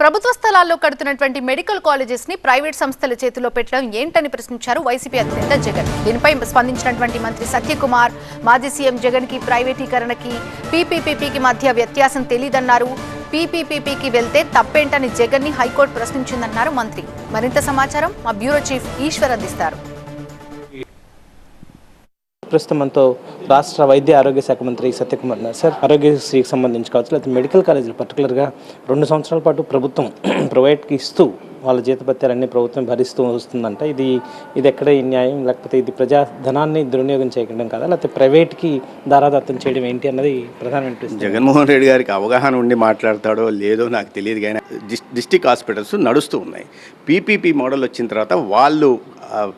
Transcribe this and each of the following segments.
ప్రభుత్వ స్థలాల్లో కడుతున్నటువంటి మెడికల్ కాలేజెస్ని ప్రైవేట్ సంస్థల చేతిలో పెట్టడం ఏంటని ప్రశ్నించారు వైసీపీ అధినేత జగన్. దీనిపై స్పందించినటువంటి మంత్రి సత్యకుమార్ మాజీ సీఎం జగన్కి ప్రైవేటీకరణకి పీపీపీపీకి మధ్య వ్యత్యాసం తెలియదన్నారు పీపీపీపీకి వెళ్తే తప్పేంటని జగన్ని హైకోర్టు ప్రశ్నించిందన్నారు మంత్రి. మరింత సమాచారం మా బ్యూరో చీఫ్ ఈశ్వర్ అందిస్తారు. ప్రస్తుతం మనతో రాష్ట్ర వైద్య ఆరోగ్య శాఖ మంత్రి సత్యకుమార్ ఉన్నారు. సార్ ఆరోగ్యశ్రీకి సంబంధించి కావచ్చు లేకపోతే మెడికల్ కాలేజీలు పర్టికులర్గా రెండు సంవత్సరాల పాటు ప్రభుత్వం ప్రైవేట్కి ఇస్తూ వాళ్ళ జీతపత్యాలన్నీ ప్రభుత్వం భరిస్తూ వస్తుందంట. ఇది ఇది ఎక్కడ ఈ న్యాయం లేకపోతే ఇది ప్రజా ధనాన్ని దుర్వినియోగం చేయడం కదా లేకపోతే ప్రైవేట్కి దారాదత్తం చేయడం ఏంటి అన్నది ప్రధాన జగన్మోహన్ రెడ్డి గారికి అవగాహన ఉండి మాట్లాడతాడో లేదో నాకు తెలియదు కానీ డిస్ డిస్టిక్ హాస్పిటల్స్ నడుస్తూ ఉన్నాయి. పీపీపీ మోడల్ వచ్చిన తర్వాత వాళ్ళు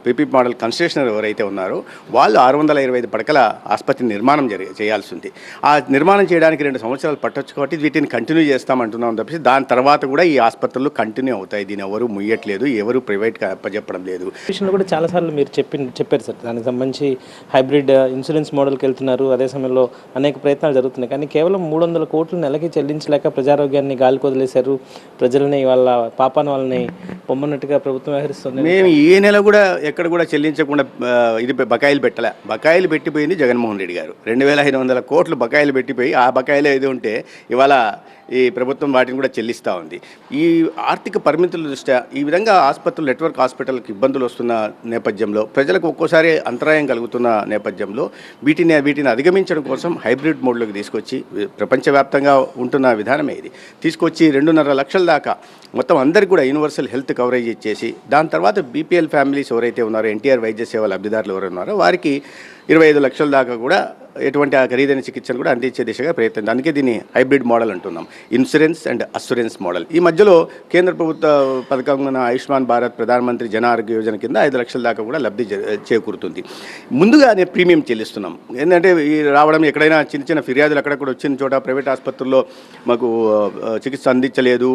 పీపీ మోడల్ కన్స్ట్రక్షన్ ఎవరైతే ఉన్నారో వాళ్ళు ఆరు వందల ఇరవై ఐదు పడకల ఆసుపత్రి నిర్మాణం జరి చేయాల్సి ఉంది ఆ నిర్మాణం చేయడానికి రెండు సంవత్సరాలు పట్టొచ్చు కాబట్టి వీటిని కంటిన్యూ చేస్తామంటున్నాం తప్పించి దాని తర్వాత కూడా ఈ ఆసుపత్రులు కంటిన్యూ అవుతాయి. దీని ఎవరు ముయ్యట్లేదు ఎవరు ప్రైవేట్గా అప్పచెప్పడం లేదు. విషయంలో కూడా చాలాసార్లు మీరు చెప్పి చెప్పారు సార్. దానికి సంబంధించి హైబ్రిడ్ ఇన్సూరెన్స్ మోడల్కి వెళ్తున్నారు. అదే సమయంలో అనేక ప్రయత్నాలు జరుగుతున్నాయి. కానీ కేవలం మూడు వందల కోట్లు నెలకి చెల్లించలేక ప్రజారోగ్యాన్ని గాలికి వదిలేశారు ప్రజలని వాళ్ళ పాపాన వాళ్ళని పొమ్మన్నట్టుగా ప్రభుత్వం వ్యవహరిస్తుంది. మేము ఏ నెల కూడా ఎక్కడ కూడా చెల్లించకుండా ఇది బకాయిలు పెట్టలే. బకాయిలు పెట్టిపోయింది జగన్మోహన్ రెడ్డి గారు. రెండు వేల ఐదు వందల కోట్లు బకాయిలు పెట్టిపోయి ఆ బకాయిలు ఏది ఉంటే ఇవాళ ఈ ప్రభుత్వం వాటిని కూడా చెల్లిస్తూ ఉంది. ఈ ఆర్థిక పరిమితుల దృష్ట్యా ఈ విధంగా ఆసుపత్రులు నెట్వర్క్ హాస్పిటల్కి ఇబ్బందులు వస్తున్న నేపథ్యంలో ప్రజలకు ఒక్కోసారి అంతరాయం కలుగుతున్న నేపథ్యంలో వీటిని వీటిని అధిగమించడం కోసం హైబ్రిడ్ మోడ్లోకి తీసుకొచ్చి ప్రపంచవ్యాప్తంగా ఉంటున్న విధానమే ఇది. తీసుకొచ్చి రెండున్నర లక్షల దాకా మొత్తం అందరికి కూడా యూనివర్సల్ హెల్త్ కవరేజ్ ఇచ్చేసి దాని తర్వాత బీపీఎల్ ఫ్యామిలీస్ ఎవరైతే ఉన్నారో ఎన్టీఆర్ వైద్య సేవ లబ్ధిదారులు ఎవరు ఉన్నారో వారికి ఇరవై ఐదు లక్షల దాకా కూడా ఎటువంటి ఆ ఖరీదైన చికిత్సను కూడా అందించే దిశగా ప్రయత్నం అందుకే దీన్ని హైబ్రిడ్ మోడల్ అంటున్నాం. Insurance and assurance model. ఈ మధ్యలో కేంద్ర ప్రభుత్వ పథకం ఆయుష్మాన్ భారత్ ప్రధానమంత్రి జన ఆరోగ్య యోజన కింద ఐదు లక్షల దాకా కూడా లబ్ధి చేకూరుతుంది. ముందుగానే ప్రీమియం చెల్లిస్తున్నాం. ఏంటంటే ఈ రావడం ఎక్కడైనా చిన్న చిన్న ఫిర్యాదులు అక్కడక్కడ వచ్చిన చోట ప్రైవేట్ ఆసుపత్రుల్లో మాకు చికిత్స అందించలేదు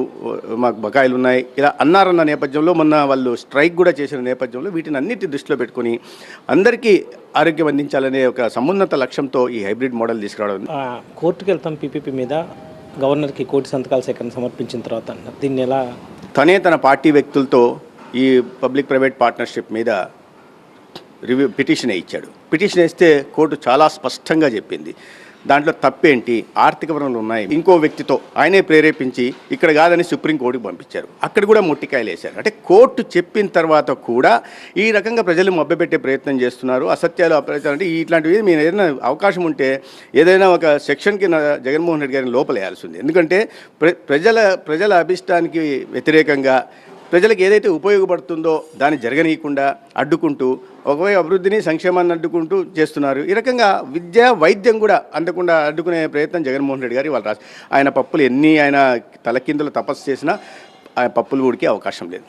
మాకు బకాయిలు ఉన్నాయి. ఇలా అన్నారన్న నేపథ్యంలో మొన్న వాళ్ళు స్ట్రైక్ కూడా చేసిన నేపథ్యంలో వీటిని అన్నిటి దృష్టిలో పెట్టుకొని అందరికీ ఆరోగ్యం అందించాలనే ఒక సమున్నత లక్ష్యంతో ఈ హైబ్రిడ్ మోడల్ తీసుకురావడం. కోర్టుకు వెళ్తాం పీపీపీ మీద. గవర్నర్కి కోటి సంతకాల సేకరణ సమర్పించిన తర్వాత దీన్ని ఎలా తనే తన పార్టీ వ్యక్తులతో ఈ పబ్లిక్ ప్రైవేట్ పార్ట్నర్షిప్ మీద రివ్యూ పిటిషన్ ఇచ్చాడు పిటిషన్ వేస్తే కోర్టు చాలా స్పష్టంగా చెప్పింది. దాంట్లో తప్పేంటి? ఆర్థిక వనరులు ఉన్నాయి. ఇంకో వ్యక్తితో ఆయనే ప్రేరేపించి ఇక్కడ కాదని సుప్రీంకోర్టుకి పంపించారు. అక్కడ కూడా ముట్టికాయలు వేశారు. అంటే కోర్టు చెప్పిన తర్వాత కూడా ఈ రకంగా ప్రజలు మభ్యపెట్టే ప్రయత్నం చేస్తున్నారు. అసత్యాలు అప్రచారం అంటే ఇట్లాంటివి మీరు ఏదైనా అవకాశం ఉంటే ఏదైనా ఒక సెక్షన్కి నా జగన్మోహన్ రెడ్డి గారిని లోపలేయాల్సి ఉంది. ఎందుకంటే ప్ర ప్రజల ప్రజల అభిష్టానికి వ్యతిరేకంగా ప్రజలకు ఏదైతే ఉపయోగపడుతుందో దాన్ని జరగనీయకుండా అడ్డుకుంటూ ఒకవైపు అభివృద్ధిని సంక్షేమాన్ని అడ్డుకుంటూ చేస్తున్నారు. ఈ రకంగా విద్య వైద్యం కూడా అందకుండా అడ్డుకునే ప్రయత్నం జగన్మోహన్ రెడ్డి గారు వాళ్ళు రాసి ఆయన పప్పులు ఎన్ని ఆయన తలకిందులు తపస్సు చేసినా ఆయన పప్పులు ఊడికే అవకాశం లేదు.